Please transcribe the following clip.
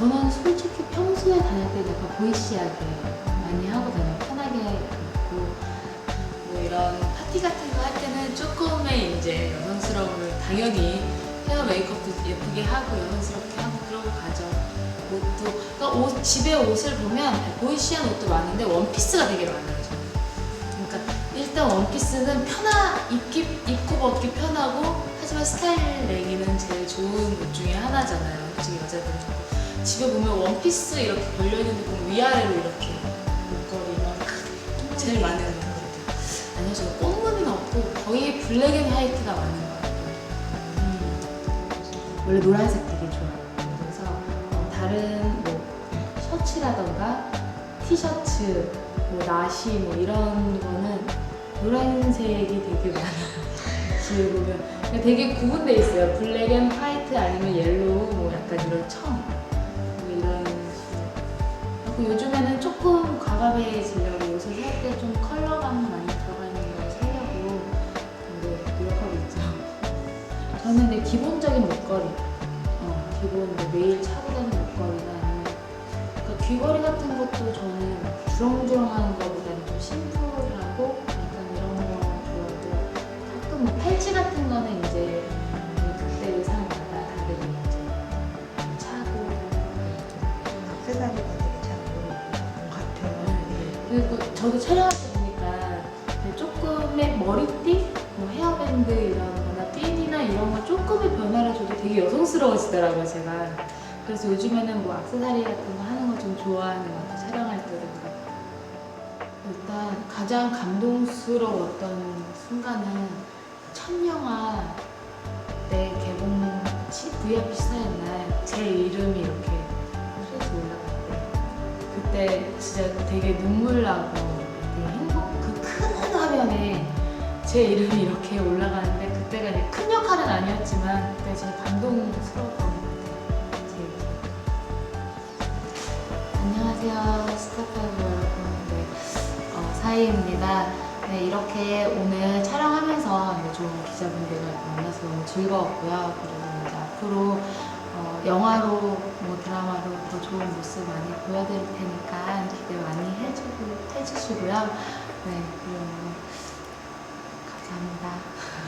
저는 솔직히 평소에 다닐 때 약간 보이시하게 많이 하고 다녀요. 편하게 입고 뭐 이런 파티 같은 거 할 때는 조금의 이제 여성스러움을 당연히 헤어 메이크업도 예쁘게 하고 여성스럽게 하고 그러고 가죠. 옷도 그러니까 옷 집에 옷을 보면 보이시한 옷도 많은데 원피스가 되게 많아요. 저는. 그러니까 일단 원피스는 편하 입기 입고 벗기 편하고 하지만 스타일 내기는 제일 좋은 옷 중에 하나잖아요. 솔직히 여자들은 집에 보면 원피스 이렇게 걸려 있는데 보면 위아래로 이렇게 목걸이만 제일 많은 것 같아요. 아니요, 저 꽃무늬는 없고 거의 블랙 앤 화이트가 많은 것 같아요. 음. 원래 노란색 되게 좋아해요. 그래서 어, 다른 뭐 셔츠라던가 티셔츠, 뭐 나시 뭐 이런 거는 노란색이 되게 많아요. 집에 보면 그러니까 되게 구분돼 있어요. 블랙 앤 화이트 아니면 옐로우 뭐 약간 이런 청 뭐 이런 식으로. 요즘에는 조금 과감해지려고 옷을 살 때 좀 컬러감 많이 들어가 있는 걸 사려고 네, 노력하고 있죠. 저는 근데 기본적인 목걸이, 어, 기본 뭐 매일 차고 다니는 목걸이나 그러니까 귀걸이 같은 것도 저는 주렁주렁한 거 그리고 저도 촬영할 때 보니까 그 조금의 머리띠, 뭐 헤어밴드 이런 거나 핀이나 이런 거 조금의 변화를 줘도 되게 여성스러워지더라고요, 제가. 그래서 요즘에는 뭐 악세사리 같은 거 하는 거 좀 좋아하는 것 같아요, 촬영할 때도. 일단 가장 감동스러웠던 순간은 첫 영화 때 개봉 시- VIP 시사회 날 제 이름이 이렇게 그때 진짜 되게 눈물 나고 행복 그 큰 화면에 제 이름이 이렇게 올라가는데 그때가 이제 큰 역할은 아니었지만 그때 제일 감동스러웠던 것 같아요. 안녕하세요 스타파이브 여러분 네, 어, 사이입니다. 네, 이렇게 오늘 촬영하면서 좋은 기자분들을 만나서 너무 즐거웠고요. 그리고 이제 앞으로 어, 영화로 뭐 좋은 모습 많이 보여드릴 테니까 기대 많이 해주고 해주시고요. 네, 그리고 감사합니다.